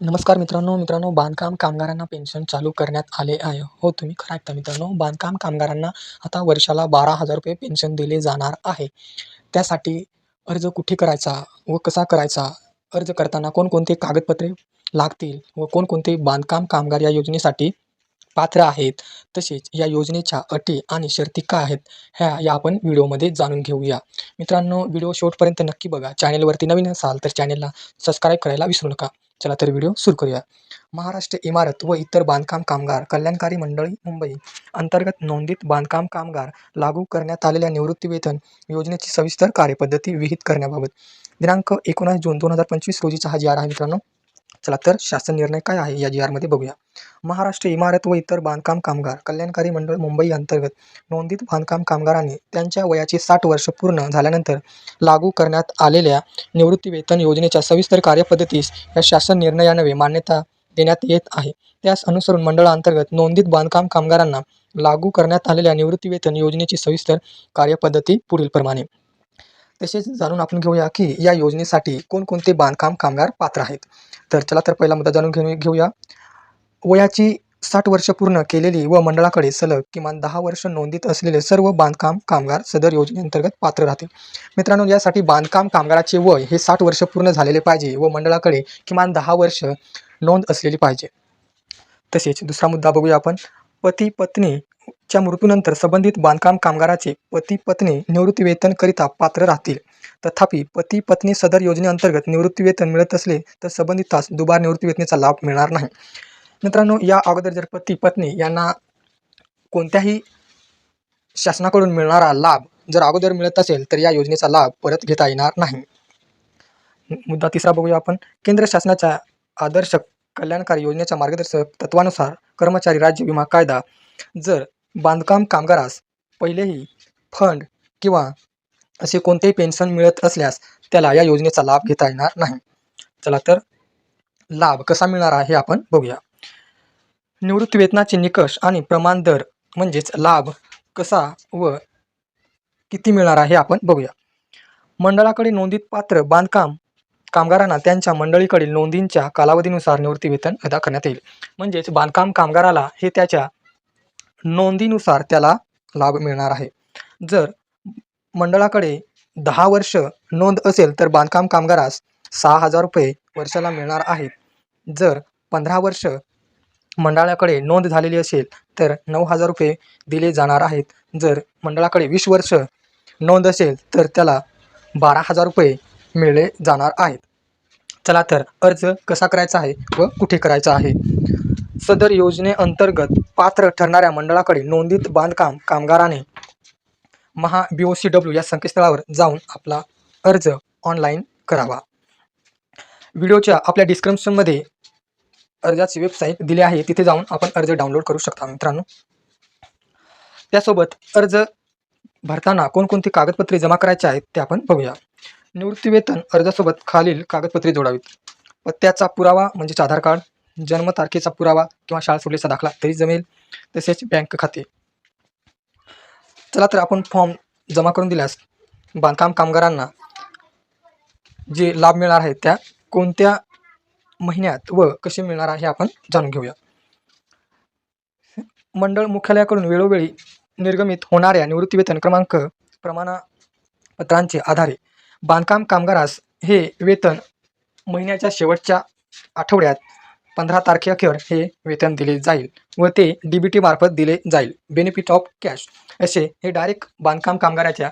नमस्कार मित्रांनो मित्रांनो बांधकाम कामगारांना पेन्शन चालू करण्यात आले आहे. हो तुम्ही खरं ऐकता मित्रांनो बांधकाम कामगारांना आता वर्षाला बारा हजार रुपये पेन्शन दिले जाणार आहे. त्यासाठी अर्ज कुठे करायचा व कसा करायचा अर्ज करताना कोणकोणते कागदपत्रे लागतील व कोणकोणते बांधकाम कामगार या योजनेसाठी पात्र आहेत तसेच या योजनेच्या अटी आणि शर्ती काय आहेत ह्या या आपण व्हिडिओमध्ये जाणून घेऊया. मित्रांनो व्हिडिओ शेवटपर्यंत नक्की बघा. चॅनेलवरती नवीन असाल तर चॅनेलला सबस्क्राईब करायला विसरू नका. चला तर व्हिडिओ सुरू करूया. महाराष्ट्र इमारत व इतर बांधकाम कामगार कल्याणकारी मंडळी मुंबई. अंतर्गत नोंदीत बांधकाम कामगार लागू करण्यात आलेल्या निवृत्तीवेतन योजनेची सविस्तर कार्यपद्धती विहित करण्याबाबत. दिनांक एकोणास जून दोन हजार पंचवीस रोजीचा हा जी आर आहे मित्रांनो. चला तर शासन निर्णय काय आहे या जी आरमध्ये बघूया. महाराष्ट्र इमारत व इतर बांधकाम कामगार कल्याणकारी मंडळ मुंबई अंतर्गत नोंदित बांधकाम कामगारांनी त्यांच्या वयाची साठ वर्ष पूर्ण झाल्यानंतर लागू करण्यात आलेल्या निवृत्तीवेतन योजनेच्या सविस्तर कार्यपद्धतीस या शासन निर्णयानवे मान्यता देण्यात येत आहे. त्यास अनुसरून मंडळाअंतर्गत नोंदीत बांधकाम कामगारांना लागू करण्यात आलेल्या निवृत्तीवेतन योजनेची सविस्तर कार्यपद्धती पुढीलप्रमाणे. तसेच जाणून आपण घेऊया की या योजनेसाठी कोणकोणते बांधकाम कामगार पात्र आहेत. तर चला तर पहिला मुद्दा जाणून घेऊन घेऊया. वयाची साठ वर्ष पूर्ण केलेली व मंडळाकडे सलग किमान दहा वर्ष नोंदीत असलेले सर्व बांधकाम कामगार सदर योजनेअंतर्गत पात्र राहतील. मित्रांनो यासाठी बांधकाम कामगाराचे वय हे साठ वर्ष पूर्ण झालेले पाहिजे व मंडळाकडे किमान दहा वर्ष नोंद असलेली पाहिजे. तसेच दुसरा मुद्दा बघूया आपण. पती पत्नीच्या मृत्यूनंतर संबंधित बांधकाम कामगाराचे पती पत्नी निवृत्तीवेतनकरिता पात्र राहतील. तथापि पती पत्नी सदर योजनेअंतर्गत निवृत्तीवेतन मिळत असले तर संबंधितास दुबार निवृत्तीवेतनेचा लाभ मिळणार नाही. मित्रांनो या अगोदर जर पती पत्नी यांना कोणत्याही शासनाकडून मिळणारा लाभ जर अगोदर मिळत असेल तर या योजनेचा लाभ परत घेता येणार नाही. मुद्दा तिसरा बघूया आपण. केंद्र शासनाच्या आदर्श कल्याणकारी योजनेच्या मार्गदर्शक तत्वानुसार कर्मचारी राज्य विमा कायदा जर बांधकाम कामगारास पहिलेही फंड किंवा असे कोणतेही पेन्शन मिळत असल्यास त्याला या योजनेचा लाभ घेता येणार नाही. चला तर लाभ कसा मिळणार आहे हे आपण बघूया. निवृत्तीवेतनाचे निकष आणि प्रमाण दर म्हणजेच लाभ कसा व किती मिळणार आहे आपण बघूया. मंडळाकडे नोंदीत पात्र बांधकाम कामगारांना त्यांच्या मंडळीकडील नोंदींच्या कालावधीनुसार निवृत्तीवेतन अदा करण्यात येईल. म्हणजेच बांधकाम कामगाराला हे त्याच्या नोंदीनुसार त्याला लाभ मिळणार आहे. जर मंडळाकडे दहा वर्ष नोंद असेल तर बांधकाम कामगारास सहा हजार रुपये वर्षाला मिळणार आहेत. जर पंधरा वर्ष मंडळाकडे नोंद झालेली असेल तर नऊ हजार रुपये दिले जाणार आहेत. जर मंडळाकडे वीस वर्ष नोंद असेल तर त्याला बारा हजार रुपये मिळले जाणार आहेत. चला तर अर्ज कसा करायचा आहे व कुठे करायचा आहे? सदर योजनेअंतर्गत पात्र ठरणाऱ्या मंडळाकडे नोंदीत बांधकाम कामगाराने महा बी ओ सी डब्ल्यू या संकेतस्थळावर जाऊन आपला अर्ज ऑनलाईन करावा. व्हिडिओच्या आपल्या डिस्क्रिप्शनमध्ये अर्जाची वेबसाईट दिली आहे तिथे जाऊन आपण अर्ज डाउनलोड करू शकता मित्रांनो. त्यासोबत अर्ज भरताना कोणकोणती कागदपत्रे जमा करायची आहेत ते आपण बघूया. निवृत्तीवेतन अर्जासोबत खालील कागदपत्रे जोडावीत. पत्त्याचा पुरावा म्हणजेच आधार कार्ड जन्मतारखेचा पुरावा किंवा शाळा सोडल्याचा दाखला तरी जमेल तसेच बँक खाते. चला तर आपण फॉर्म जमा करून दिल्यास बांधकाम कामगारांना जे लाभ मिळणार आहेत त्या कोणत्या महिन्यात व कसे मिळणार आहे आपण जाणून घेऊया. मंडळ मुख्यालयाकडून वेळोवेळी निर्गमित होणाऱ्या निवृत्तीवेतन क्रमांक प्रमाणपत्रांचे आधारे बांधकाम कामगारास हे वेतन महिन्याच्या शेवटच्या आठवड्यात पंधरा तारखेअखेर हे वेतन दिले जाईल व ते डी बी टी मार्फत दिले जाईल. बेनिफिट ऑफ कॅश असे हे डायरेक्ट बांधकाम कामगाराच्या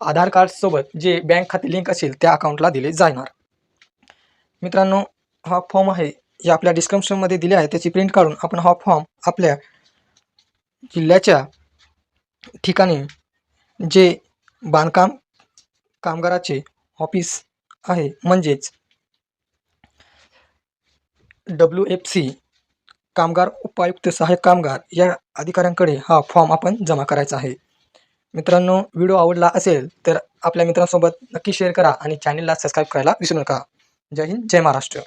आधार कार्डसोबत जे बँक खाते लिंक असेल त्या अकाउंटला दिले जाणार. मित्रांनो हा फॉर्म आहे जे आपल्या डिस्क्रिप्शनमध्ये दिले आहे त्याची प्रिंट काढून आपण हा फॉर्म आपल्या जिल्ह्याच्या ठिकाणी जे बांधकाम कामगाराचे ऑफिस आहे म्हणजेच डब्ल्यू एफ सी कामगार उपायुक्त सहाय्यक कामगार या अधिकाऱ्यांकडे हा फॉर्म आपण जमा करायचा आहे. मित्रांनो व्हिडिओ आवडला असेल तर आपल्या मित्रांसोबत नक्की शेअर करा आणि चॅनलला सबस्क्राईब करायला विसरू नका. जय हिंद जय महाराष्ट्र.